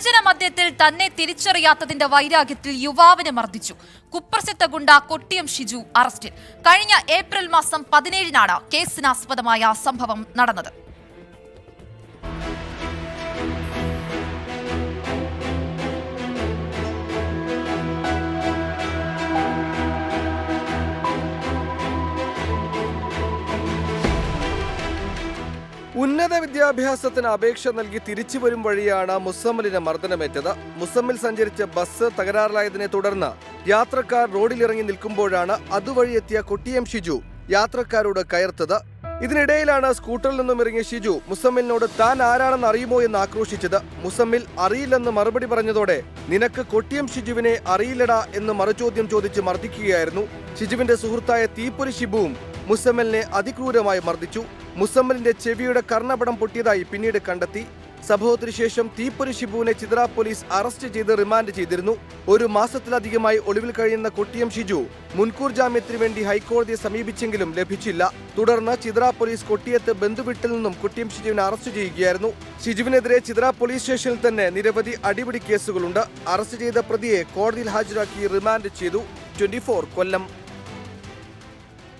പൊതുജന മധ്യത്തിൽ തന്നെ തിരിച്ചറിയാത്തതിന്റെ വൈരാഗ്യത്തിൽ യുവാവിനെ മർദ്ദിച്ചു. കുപ്രസിദ്ധ ഗുണ്ട കൊട്ടിയം ഷിജു അറസ്റ്റിൽ. കഴിഞ്ഞ ഏപ്രിൽ മാസം പതിനേഴിനാണ് കേസിനാസ്പദമായ സംഭവം നടന്നത്. ഉന്നത വിദ്യാഭ്യാസത്തിന് അപേക്ഷ നൽകി തിരിച്ചു വരും വഴിയാണ് മുസമ്മലിന് മർദ്ദനമേറ്റത്. മുസമ്മിൽ സഞ്ചരിച്ച ബസ് തകരാറിലായതിനെ തുടർന്ന് യാത്രക്കാർ റോഡിലിറങ്ങി നിൽക്കുമ്പോഴാണ് അതുവഴി എത്തിയ കൊട്ടിയം ഷിജു യാത്രക്കാരോട് കയർത്തത്. ഇതിനിടയിലാണ് സ്കൂട്ടറിൽ നിന്നും ഇറങ്ങിയ ഷിജു മുസമ്മിലിനോട് താൻ ആരാണെന്ന് അറിയുമോ എന്ന് ആക്രോശിച്ചത്. മുസമ്മിൽ അറിയില്ലെന്ന് മറുപടി പറഞ്ഞതോടെ നിനക്ക് കൊട്ടിയം ഷിജുവിനെ അറിയില്ലടാ എന്ന് മറുചോദ്യം ചോദിച്ച് മർദ്ദിക്കുകയായിരുന്നു. ഷിജുവിന്റെ സുഹൃത്തായ തീപ്പൊരി ഷിബുവും മുസമ്മലിനെ അതിക്രൂരമായി മർദ്ദിച്ചു. മുസമ്മലിന്റെ ചെവിയുടെ കർണപടം പൊട്ടിയതായി പിന്നീട് കണ്ടെത്തി. സംഭവത്തിനു ശേഷം തീപ്പൊരി ഷിബുവിനെ ചിത്ര പോലീസ് അറസ്റ്റ് ചെയ്ത് റിമാൻഡ് ചെയ്തിരുന്നു. ഒരു മാസത്തിലധികമായി ഒളിവിൽ കഴിയുന്ന കൊട്ടിയം ഷിജു മുൻകൂർ ജാമ്യത്തിന് വേണ്ടി ഹൈക്കോടതിയെ സമീപിച്ചെങ്കിലും ലഭിച്ചില്ല. തുടർന്ന് ചിത്ര പോലീസ് കൊട്ടിയത്ത് ബന്ധുവിട്ടിൽ നിന്നും കൊട്ടിയം ഷിജുവിനെ അറസ്റ്റ് ചെയ്യുകയായിരുന്നു. ഷിജുവിനെതിരെ ചിത്ര പോലീസ് സ്റ്റേഷനിൽ തന്നെ നിരവധി അടിപിടി കേസുകളുണ്ട്. അറസ്റ്റ് ചെയ്ത പ്രതിയെ കോടതിയിൽ ഹാജരാക്കി റിമാൻഡ് ചെയ്തു. ട്വന്റി കൊല്ലം.